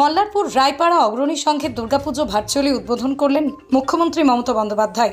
মল্লারপুর রায়পাড়া অগ্রণী সংঘের দুর্গাপুজো ভার্চুয়ালি উদ্বোধন করলেন মুখ্যমন্ত্রী মমতা বন্দ্যোপাধ্যায়।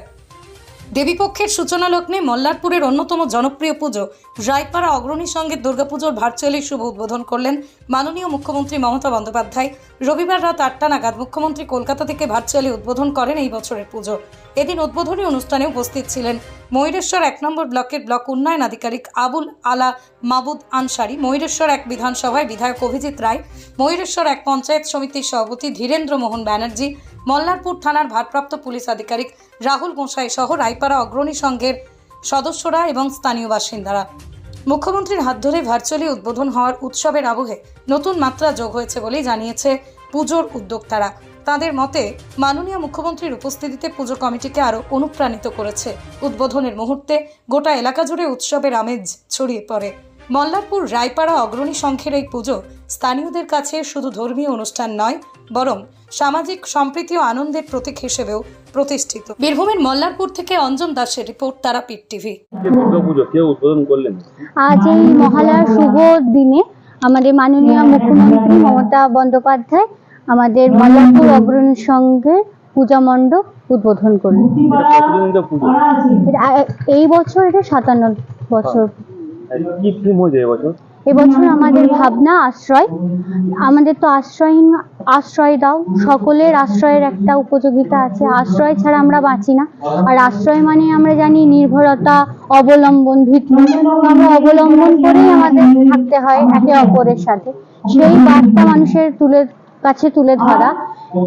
দেবীপক্ষের সূচনা লগ্নে মল্লারপুরের অন্যতম জনপ্রিয় পুজো রায়পাড়া অগ্রণী সংঘের দুর্গাপুজোর ভার্চুয়ালি শুভ উদ্বোধন করলেন মাননীয় মুখ্যমন্ত্রী মমতা বন্দ্যোপাধ্যায়। রবিবার রাত আটটা নাগাদ মুখ্যমন্ত্রী কলকাতা থেকে ভার্চুয়ালি উদ্বোধন করেন এই বছরের পুজো। এদিন উদ্বোধনী অনুষ্ঠানে উপস্থিত ছিলেন ময়ূরেশ্বর এক নম্বর ব্লকের ব্লক উন্নয়ন আধিকারিক আবুল আলা মাবুদ আনসারি, ময়ূরেশ্বর এক বিধানসভায় বিধায়ক অভিজিৎ রায়, ময়ূরেশ্বর এক পঞ্চায়েত সমিতির সভাপতি ধীরেন্দ্র মোহন ব্যানার্জি মল্লারপুর থানার ভারপ্রাপ্ত পুলিশ আধিকারিক রাহুল গোঁসাই সহ রায়পাড়া অগ্রণী সংঘের সদস্যরা এবং স্থানীয় বাসিন্দারা। মুখ্যমন্ত্রীর হাত ধরে ভার্চুয়ালি উদ্বোধন হওয়ার উৎসবের আবহে নতুন মাত্রা যোগ হয়েছে বলেই জানিয়েছে পুজোর উদ্যোক্তারা। তাদের মতে, মাননীয় মুখ্যমন্ত্রীর উপস্থিতিতে পুজো কমিটিকে আরও অনুপ্রাণিত করেছে। উদ্বোধনের মুহূর্তে গোটা এলাকা জুড়ে উৎসবের আমেজ ছড়িয়ে পড়ে। মল্লারপুর রায়পাড়া অগ্রণী সংঘের এই পুজো স্থানীয়দের কাছে শুধু ধর্মীয় অনুষ্ঠান নয় বরং সামাজিক সম্প্রীতি ও আনন্দের প্রতীক হিসেবেও প্রতিষ্ঠিত। বীরভূমের মল্লারপুর থেকে অঞ্জন দাসের রিপোর্ট তারাপীঠ টিভি। যে দুর্গাপুজো কে উদ্বোধন করলেন? আজ এই মহালয়ার শুভ দিনে আমাদের মাননীয় মুখ্যমন্ত্রী মমতা বন্দ্যোপাধ্যায় আমাদের মল্লারপুর অগ্রণী সংঘে পূজা মণ্ডপ উদ্বোধন করলেন। এই বছর এটা সাতান্ন বছর। কি থিম এবছর? আমাদের ভাবনা, আশ্রয়। আমাদের তো আশ্রয়হীন, আশ্রয় দাও। সকলের আশ্রয়ের একটা উপযোগিতা আছে। আশ্রয় ছাড়া আমরা বাঁচি না। আর আশ্রয় মানে আমরা জানি নির্ভরতা, অবলম্বন, ভিত্তি। আমরা অবলম্বন করেই আমাদের থাকতে হয় একে অপরের সাথে। সেই বার্তা মানুষের তুলে, কাছে তুলে ধরা।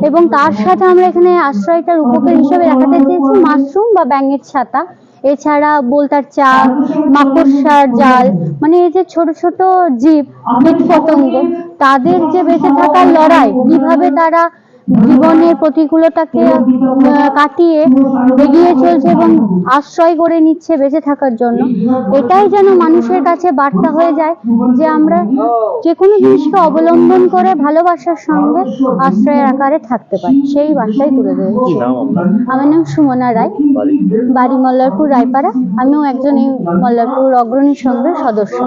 এবং তার সাথে আমরা এখানে আশ্রয়টার উপকার হিসেবে দেখাতে চেয়েছি মাশরুম বা ব্যাঙের ছাতা। এছাড়া বোলতার চাপ মাকড়সার জাল মানে এই যে ছোট ছোট জীব কীট পতঙ্গ তাদের যে বেঁচে থাকার লড়াই, কীভাবে তারা জীবনের প্রতিকূলতাকে কাটিয়ে এগিয়ে চলছে এবং আশ্রয় করে নিচ্ছে বেঁচে থাকার জন্য। এটাই যেন মানুষের কাছে বার্তা হয়ে যায় যে আমরা যে কোনো জিনিসকে অবলম্বন করে ভালোবাসার সঙ্গে আশ্রয়ের আকারে থাকতে পারি। সেই বার্তাই তুলে ধরেছি। আমার নাম সুমনা রায়। বাড়ি? বাড়ি মল্লারপুর রায়পাড়া। আমিও একজন এই মল্লারপুর অগ্রণী সংঘের সদস্য।